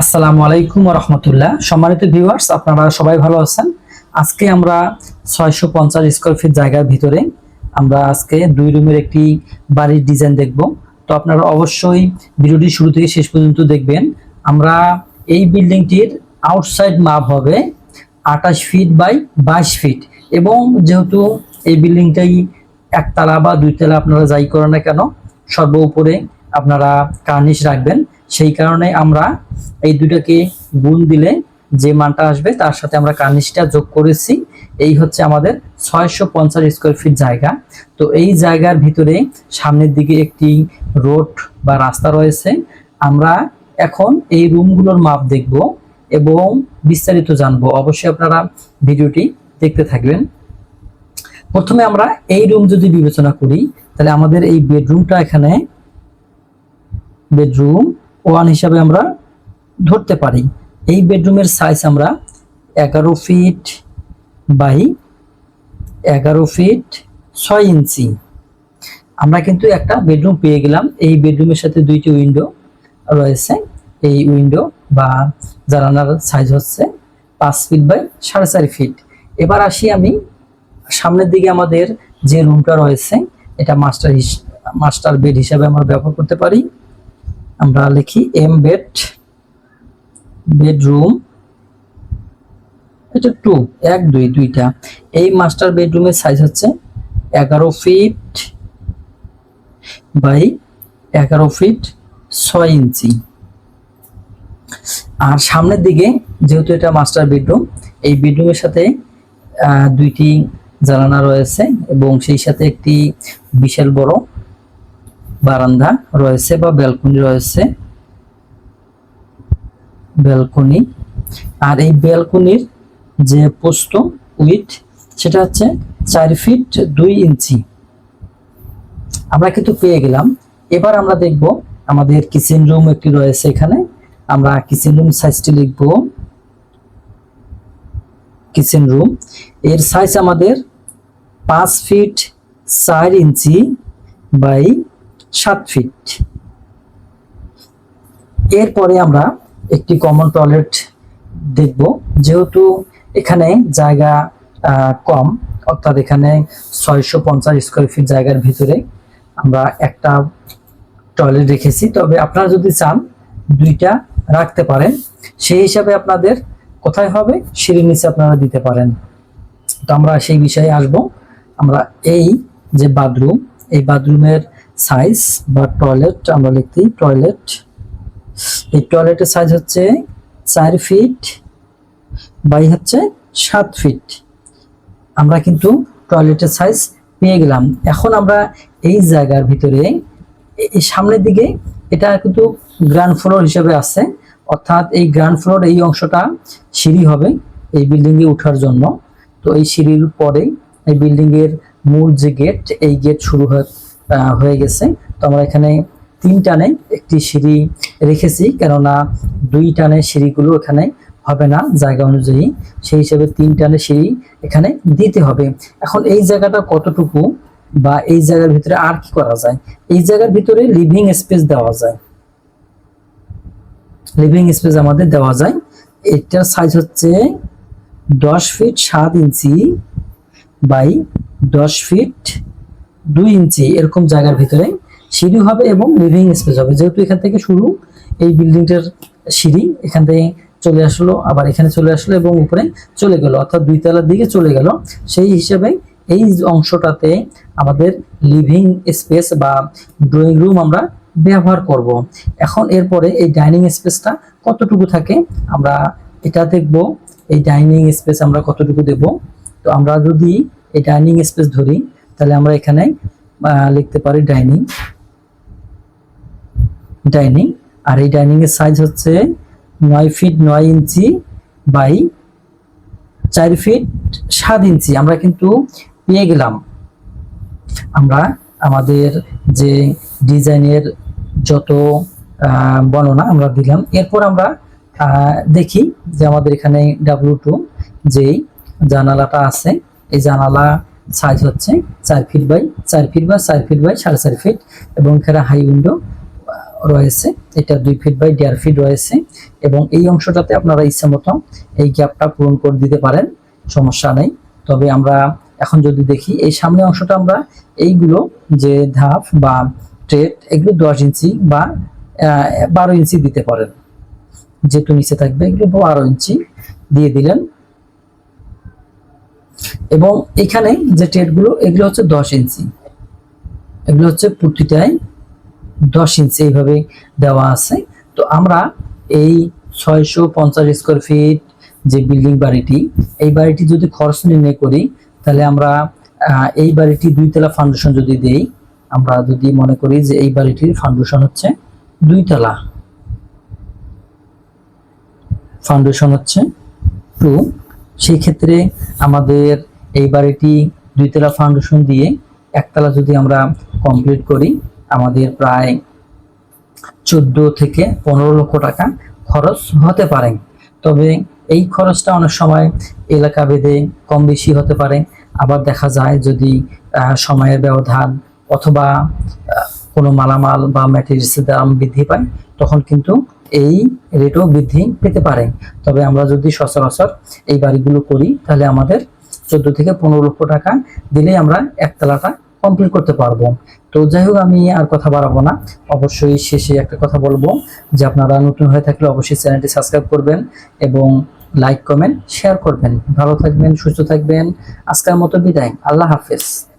আসসালামু আলাইকুম রহমতুল্লাহ সম্মানিত ভিউয়ার্স আপনারা সবাই ভালো আছেন? আজকে আমরা ছয়শো পঞ্চাশ স্কোয়ার ফিট জায়গার ভিতরে আমরা আজকে দুই রুমের একটি বাড়ির ডিজাইন দেখব। তো আপনারা অবশ্যই ভিডিওটি শুরু থেকে শেষ পর্যন্ত দেখবেন। আমরা এই বিল্ডিংটির আউটসাইড মাপ হবে আঠাশ ফিট বাই বাইশ ফিট এবং যেহেতু এই বিল্ডিংটাই একতলা বা দুইতলা আপনারা যাই করেন না কেন, সর্ব উপরে আপনারা কার্নিশ রাখবেন। সেই কারণে আমরা এই দুটাকে গুণ দিলে যে মানটা আসবে, তার সাথে আমরা কার্নিশটা যোগ করেছি। এই হচ্ছে আমাদের ছয়শো পঞ্চাশ স্কোয়ার ফিট জায়গা। তো এই জায়গার ভিতরে সামনের দিকে একটি রোড বা রাস্তা রয়েছে। আমরা এখন এই রুমগুলোর মাপ দেখব এবং বিস্তারিত জানব। অবশ্যই আপনারা ভিডিওটি দেখতে থাকবেন। প্রথমে আমরা এই রুম যদি বিবেচনা করি, তাহলে আমাদের এই বেডরুমটা এখানে বেডরুম ওয়ান হিসাবে আমরা ধরতে পারি। এই বেডরুমের সাইজ আমরা এগারো ফিট বাই এগারো ফিট ছয় ইঞ্চি। আমরা কিন্তু একটা বেডরুম পেয়ে গেলাম। এই বেডরুমের সাথে দুইটি উইন্ডো রয়েছে। এই উইন্ডো বা জানালার সাইজ হচ্ছে পাঁচ ফিট বাই সাড়ে চারি ফিট এবার আসি আমি সামনের দিকে আমাদের যে রুমটা রয়েছে, এটা মাস্টার মাস্টার বেড হিসাবে আমরা ব্যবহার করতে পারি। আমরা লিখি এম বেড বেডরুম এটা টু এক, দুই, দুইটা। এই মাস্টার বেডরুমের সাইজ হচ্ছে এগারো ফিট বাই এগারো ফিট ছয় ইঞ্চি। আর সামনের দিকে যেহেতু এটা মাস্টার বেডরুম এই বেডরুমের সাথে দুইটি জানালা রয়েছে এবং সেই সাথে একটি বিশাল বড় বারান্দা রয়েছে বা ব্যালকনি রয়েছে। ব্যালকনি। আর এই ব্যালকনির যে পোস্ত উইথ সেটা হচ্ছে চার ফিট দুই ইঞ্চি। আমরা কিন্তু পেয়ে গেলাম। এবার আমরা দেখব আমাদের কিচেন রুম একটি রয়েছে এখানে। আমরা কিচেন রুম সাইজটি লিখব। কিচেন রুম এর সাইজ আমাদের পাঁচ ফিট চার ইঞ্চি বাই সাত ফিট এরপরে আমরা একটি কমন টয়লেট দেখব। যেহেতু এখানে জায়গা কম, অর্থাৎ এখানে ছয়শো পঞ্চাশ স্কোয়ার ফিট জায়গার ভিতরে আমরা একটা টয়লেট রেখেছি। তবে আপনারা যদি চান দুইটা রাখতে পারেন, সেই হিসাবে আপনাদের কোথায় হবে সিঁড়ির নিচে আপনারা দিতে পারেন। তো আমরা সেই বিষয়ে আসব। আমরা এই যে বাথরুম এই বাথরুমের সাইজ বা টয়লেট আমরা লিখতেই টয়লেট এই টয়লেটের সাইজ হচ্ছে চার ফিট বাই হচ্ছে সাত ফিট আমরা কিন্তু টয়লেটের সাইজ পেয়ে গেলাম। এখন আমরা এই জায়গার ভিতরে এই সামনের দিকে এটা কিন্তু গ্রাউন্ড ফ্লোর হিসেবে আছে। অর্থাৎ এই গ্রাউন্ড ফ্লোর এই অংশটা সিঁড়ি হবে এই বিল্ডিং এ ওঠার জন্য। তো এই সিঁড়ির পরে এই বিল্ডিং এর মূল যে গেট এই গেট শুরু হয়ে গেছে। তো আমরা এখানে তিন টানে একটি সিঁড়ি রেখেছি, কেননা দুই টানে সিঁড়িগুলো এখানে হবে না জায়গা অনুযায়ী। সেই হিসেবে তিন টানে সিঁড়ি এখানে দিতে হবে। এখন এই জায়গাটা কতটুকু বা এই জায়গার ভিতরে আর কি করা যায়? এই জায়গার ভিতরে লিভিং স্পেস দেওয়া যায়। লিভিং স্পেস আমাদের দেওয়া যায়। এটার সাইজ হচ্ছে দশ ফিট সাত ইঞ্চি বাই দশ ফিট দুই ইঞ্চি এরকম জায়গার ভিতরে সিঁড়ি হবে এবং লিভিং স্পেস হবে। যেহেতু এখান থেকে শুরু, এই বিল্ডিংটার সিঁড়ি এখান থেকে চলে আসলো, আবার এখানে চলে আসলো এবং উপরে চলে গেল, অর্থাৎ দুই তলার দিকে চলে গেল। সেই হিসেবে এই অংশটাতে আমাদের লিভিং স্পেস বা ড্রয়িং রুম আমরা ব্যবহার করব। এখন এরপরে এই ডাইনিং স্পেসটা কতটুকু থাকে, আমরা এটা দেখব। এই ডাইনিং স্পেস আমরা কতটুকু দেব তো আমরা যদি এই ডাইনিং স্পেস ধরি, তাহলে আমরা এখানে লিখতে পারি ডাইনিং। ডাইনিং, আর এই ডাইনিং এর সাইজ হচ্ছে নয় ফিট নয় ইঞ্চি বাই চার ফিট সাত ইঞ্চি। আমরা কিন্তু পেয়ে গেলাম। আমরা আমাদের যে ডিজাইনের যত বর্ণনা আমরা দিলাম। এরপর আমরা দেখি যে আমাদের এখানে ডাব্লিউ টু যেই জানালাটা আছে এই জানালা সাইজ হচ্ছে চার ফিট বাই চার ফিট বা চার ফিট বাই সাড়ে চার ফিট এবং এখানে হাই উইন্ডো রয়েছে। এটা দুই ফিট বাই দেড় ফিট রয়েছে এবং এই অংশটাতে আপনারা ইচ্ছে মতো এই গ্যাপটা পূরণ করে দিতে পারেন, সমস্যা নেই। তবে আমরা এখন যদি দেখি, এই সামনে অংশটা আমরা এইগুলো যে ধাপ বা ট্রেড এগুলো দশ ইঞ্চি বা বারো ইঞ্চি দিতে পারেন। যেহেতু নিচে থাকবে, এগুলো বারো ইঞ্চি দিয়ে দিলেন। এবং এখানে যে ট্রেডগুলো এগুলো হচ্ছে দশ ইঞ্চি। এগুলো হচ্ছে প্রতিটাই দশ ইঞ্চি এইভাবে দেওয়া আছে। তো আমরা এই ছয়শো পঞ্চাশ স্কোয়ার ফিট যে বিল্ডিং বাড়িটি, এই বাড়িটি যদি খরচ নির্ণয় করি, তাহলে আমরা এই বাড়িটি দুইতলা ফাউন্ডেশন যদি দেই, আমরা যদি মনে করি যে এই বাড়িটির ফাউন্ডেশন হচ্ছে দুইতলা। ফাউন্ডেশন হচ্ছে টু সেই ক্ষেত্রে আমাদের এই বাড়িটি দুইতলা ফাউন্ডেশন দিয়ে একতলা যদি আমরা কমপ্লিট করি, আমাদের প্রায় চোদ্দ থেকে পনেরো লক্ষ টাকা খরচ হতে পারে। তবে এই খরচটা অনেক সময় এলাকা ভেদে কম বেশি হতে পারে। আবার দেখা যায় যদি সময়ের ব্যবধান অথবা কোনো মালামাল বা ম্যাটেরিয়ালসের দাম বৃদ্ধি পায়, তখন কিন্তু এই রেটও বৃদ্ধি পেতে পারে। তবে আমরা যদি সচরাচর এই বাড়িগুলো করি, তাহলে আমাদের চোদ্দ থেকে পনেরো লক্ষ টাকা দিলেই আমরা একতলাটা কমপ্লিট করতে পারব। তো যাই হোক, আমি আর কথা বাড়াবো না। অবশ্যই শেষে একটা কথা বলব, যে আপনারা নতুন হয়ে থাকলে অবশ্যই চ্যানেলটি সাবস্ক্রাইব করবেন এবং লাইক, কমেন্ট শেয়ার করবেন। ভালো থাকবেন, সুস্থ থাকবেন। আজকের মতো বিদায়। আল্লাহ হাফেজ।